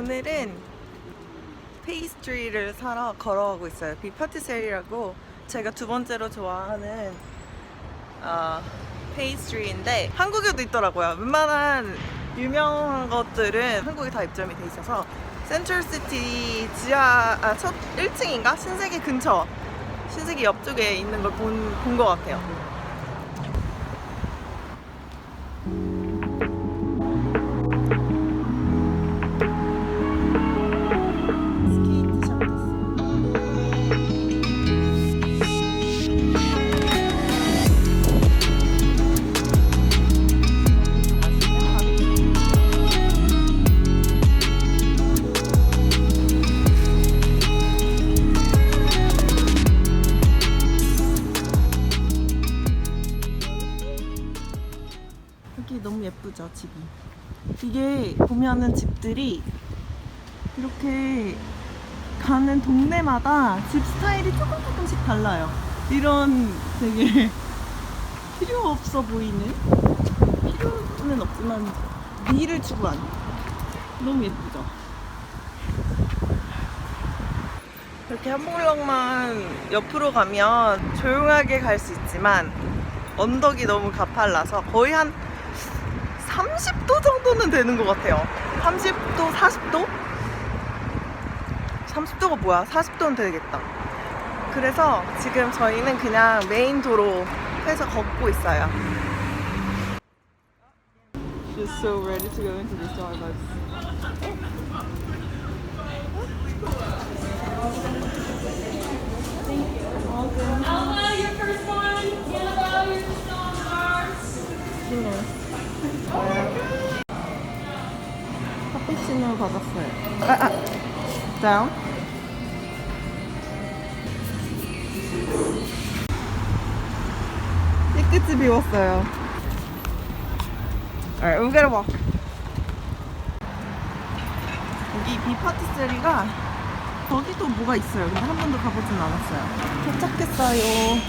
오늘은 페이스트리를 사러 걸어가고 있어요. 비파티세리라고 제가 두 번째로 좋아하는 어, 페이스트리인데 한국에도 있더라고요. 웬만한 유명한 것들은 한국에 다 입점이 돼 있어서 센트럴시티 지하 아, 첫 1층인가 신세계 근처 신세계 옆쪽에 있는 걸 본 것 같아요. 보면은 집들이 이렇게 가는 동네마다 집 스타일이 조금 조금씩 달라요. 이런 되게 필요 없어 보이는 필요는 없지만 미를 추구한 너무 예쁘죠? 이렇게 한복락만 옆으로 가면 조용하게 갈 수 있지만 언덕이 너무 가팔라서 거의 한 30도 정도는 되는 것 같아요. 30도, 40도? 30도가 뭐야? 40도는 되겠다. 그래서 지금 저희는 그냥 메인 도로에서 걷고 있어요. She's so ready to go into the Starbucks. 카푸치노 받았어요. 아, 아. 다운. 깨끗이 비웠어요. Alright, we gotta walk. 여기 비파티스리가 저기도 뭐가 있어요. 근데 한 번도 가보진 않았어요. 도착했어요.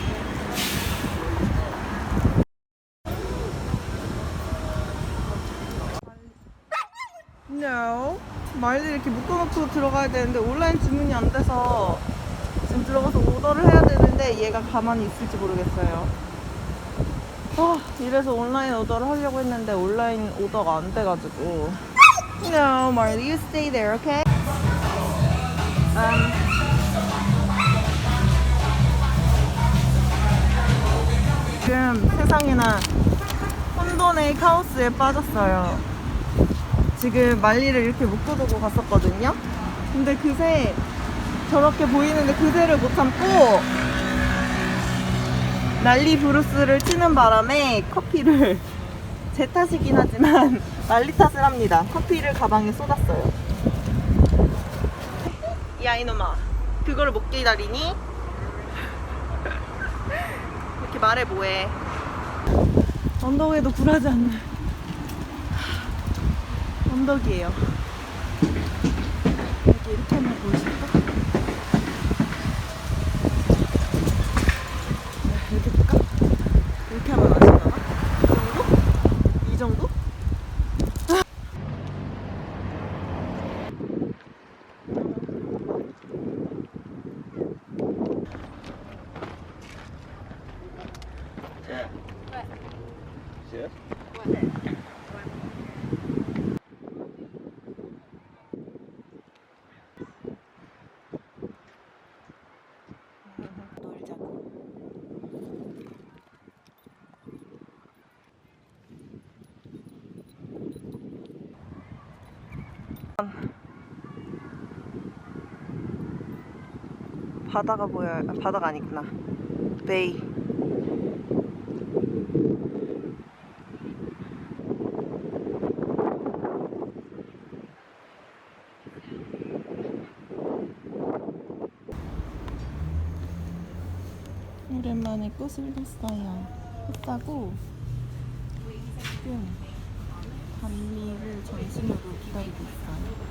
No. 말리 이렇게 묶어놓고 들어가야 되는데 온라인 주문이 안 돼서 지금 들어가서 오더를 해야 되는데 얘가 가만히 있을지 모르겠어요. 아, 이래서 온라인 오더를 하려고 했는데 온라인 오더가 안 돼가지고. No, Marley, you stay there, okay? Um, 지금 세상에나 혼돈의 카오스에 빠졌어요. 지금 말리를 이렇게 묶어두고 갔었거든요. 근데 그새 저렇게 보이는데 그새를 못 참고 난리 브루스를 치는 바람에 커피를 제 탓이긴 하지만 말리 탓을 합니다. 커피를 가방에 쏟았어요. 야 이놈아 그거를 못 기다리니? 이렇게 말해 뭐해 언덕에도 굴하지 않는 언덕이에요. 여기 이렇게 하면 보이실까? 네, 이렇게 볼까? 이렇게 하면 아시려나? 이 정도? 이 정도? Chef? 놀자고. 바다가 보여요. 아, 바다가 아니구나. 베이. 오랜만에 꽃을 샀어요. 꽃사고 지금 반미를 점심으로 기다리고 있어요.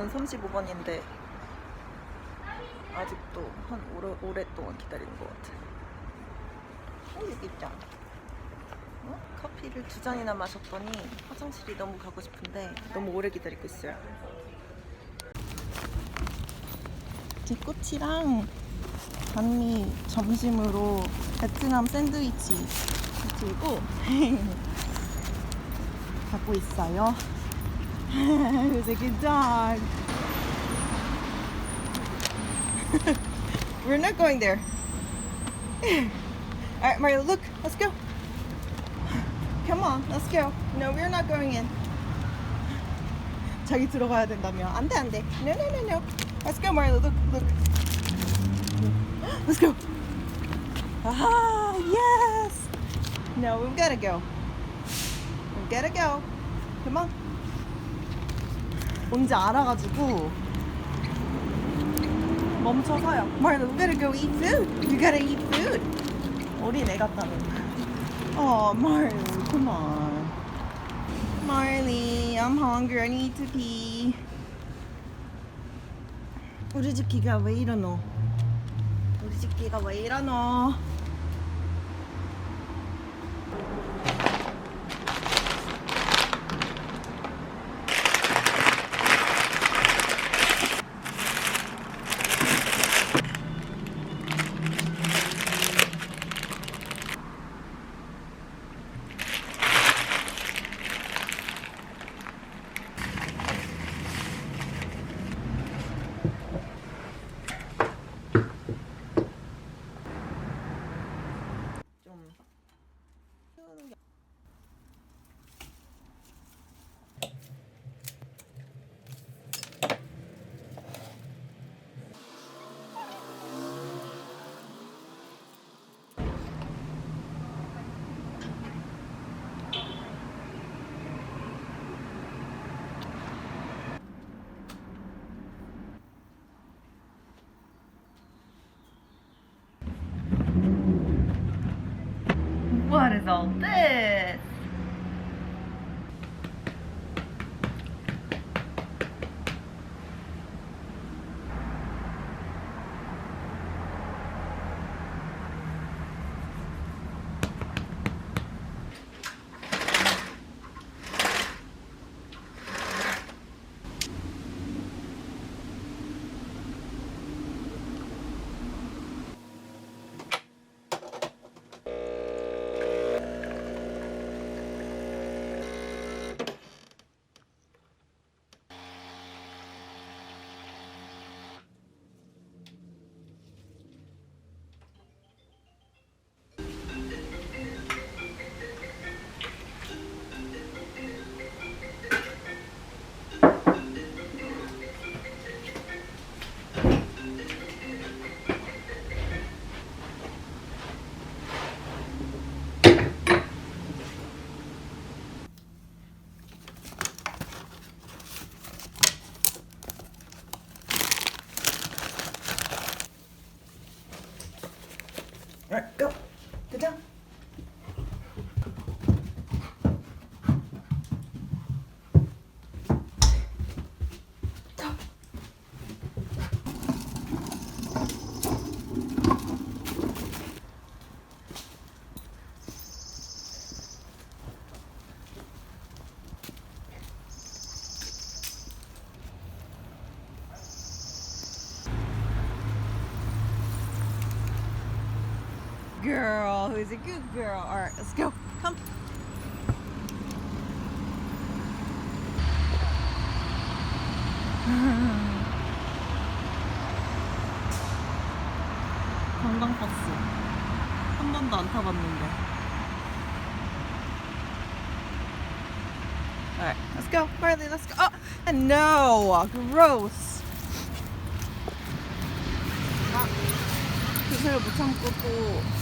전 35번인데 아직도 한 오래, 오랫동안 기다리는 것 같아요. 어, 여기 있다. 어? 커피를 두 잔이나 마셨더니 화장실이 너무 가고 싶은데 너무 오래 기다리고 있어요. 제 꼬치랑 단미 점심으로 베트남 샌드위치 들고 가고 있어요. Who's a good dog? We're not going there. All right, Mario, look, let's go. Come on, let's go. No, we're not going in. 자기 들어가야 된다며. 안 돼, 안 돼. No, no, no, no. Let's go, Mario. Look, look. Let's go. Ah, yes. No, we've got to go. We've got to go. Come on. 뭔지 알아가지고 멈춰서요. Mario, we gotta go eat food. You gotta eat food. 어린 애 같다는. Oh, Marley, come on. Marley, I'm hungry. I need to pee. 우리 집 기가 왜 이러노? 우리 집 기가 왜 이러노? gold. Girl, who's a good girl? All right, let's go. Come. 관광버스 한 번도 안 타봤는데. Alright, let's go. Marley, let's go. Oh, no! Gross! 아, 그새를 못 참고 또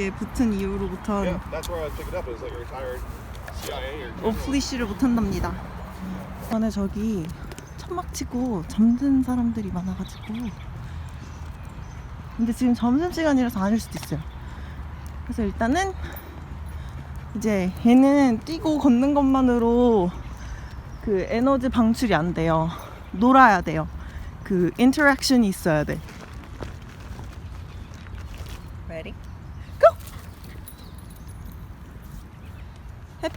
이게 붙은 이후로부터 오플리쉬를 못 한답니다. 이번에 저기 막 치고 잠든 사람들이 많아가지고. 근데 지금 점심시간이라서 아닐 수도 있어요. 그래서 일단은 이제 얘는 뛰고 걷는 것만으로 그 에너지 방출이 안 돼요. 놀아야 돼요. 그 인터랙션이 있어야 돼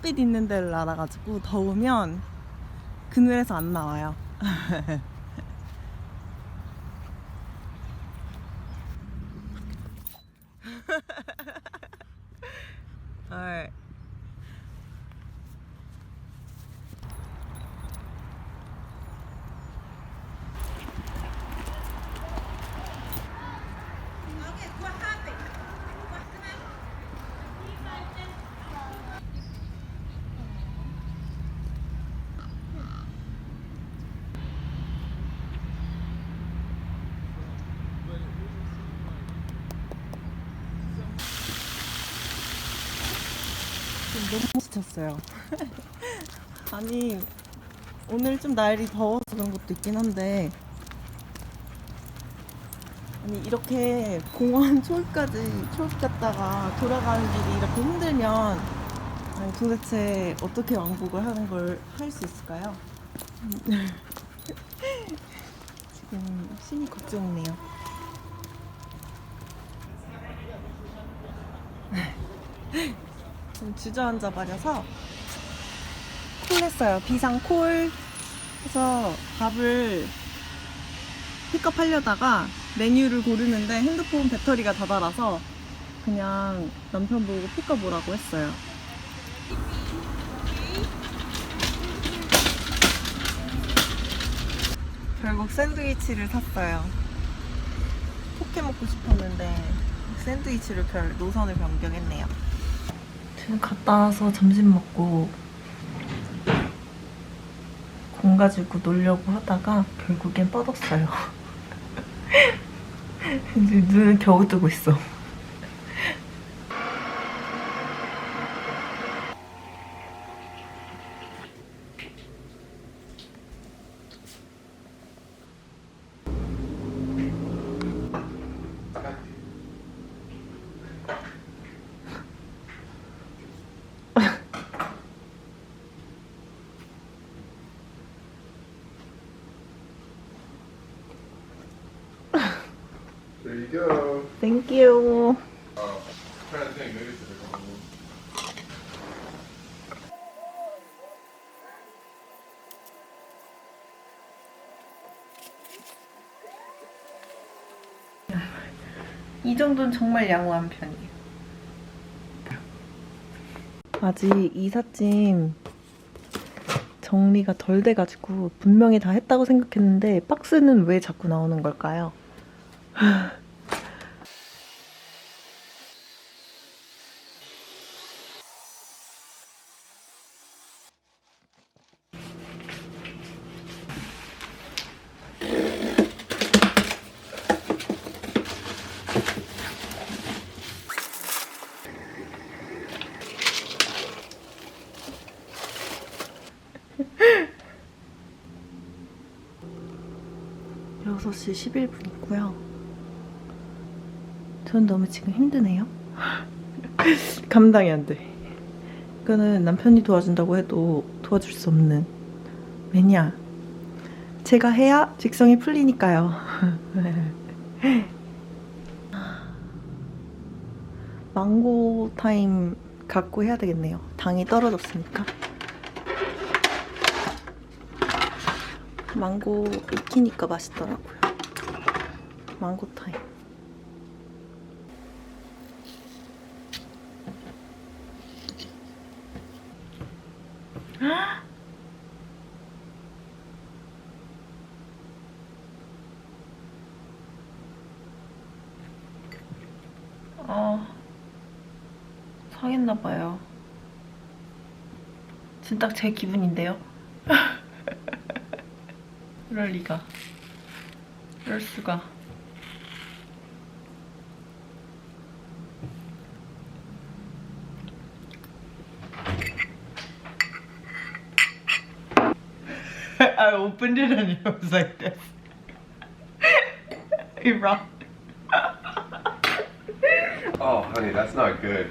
햇빛 있는 데를 날아가지고 더우면 그늘에서 안 나와요. 너무 지쳤어요. 아니 오늘 좀 날이 더워서 그런 것도 있긴 한데 아니 이렇게 공원 초입까지 초입 갔다가 돌아가는 길이 이렇게 힘들면 아니 도대체 어떻게 왕복을 하는 걸 할 수 있을까요? 지금 심히 걱정이네요. 주저앉아 버려서 콜 했어요. 비상 콜 해서 밥을 픽업하려다가 메뉴를 고르는데 핸드폰 배터리가 다 닳아서 그냥 남편 보고 픽업 오라고 했어요. 결국 샌드위치를 샀어요. 포케 먹고 싶었는데 샌드위치를 별 노선을 변경했네요. 지금 갔다 와서 점심 먹고 공 가지고 놀려고 하다가 결국엔 뻗었어요. 이제 눈을 겨우 뜨고 있어. There you go. Thank you. Uh, trying to think, maybe it's a one. 이 정도는 정말 양호한 편이에요. 아직 이삿짐 정리가 덜 돼가지고 분명히 다 했다고 생각했는데 박스는 왜 자꾸 나오는 걸까요? 여섯 시 11분이고요. 전 너무 지금 힘드네요. 감당이 안 돼. 이거는 남편이 도와준다고 해도 도와줄 수 없는. 왜냐? 제가 해야 직성이 풀리니까요. 망고 타임 갖고 해야 되겠네요. 당이 떨어졌으니까. 망고 익히니까 맛있더라고요. 망고 타임. 아, 상했나봐요. 진짜 제 기분인데요? 그럴 리가. 그럴 수가. opened it and it was like this. it rocked. oh, honey, that's not good.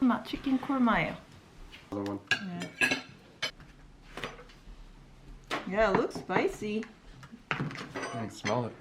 My chicken kormaya. Another one. Yeah. yeah, it looks spicy. I can smell it.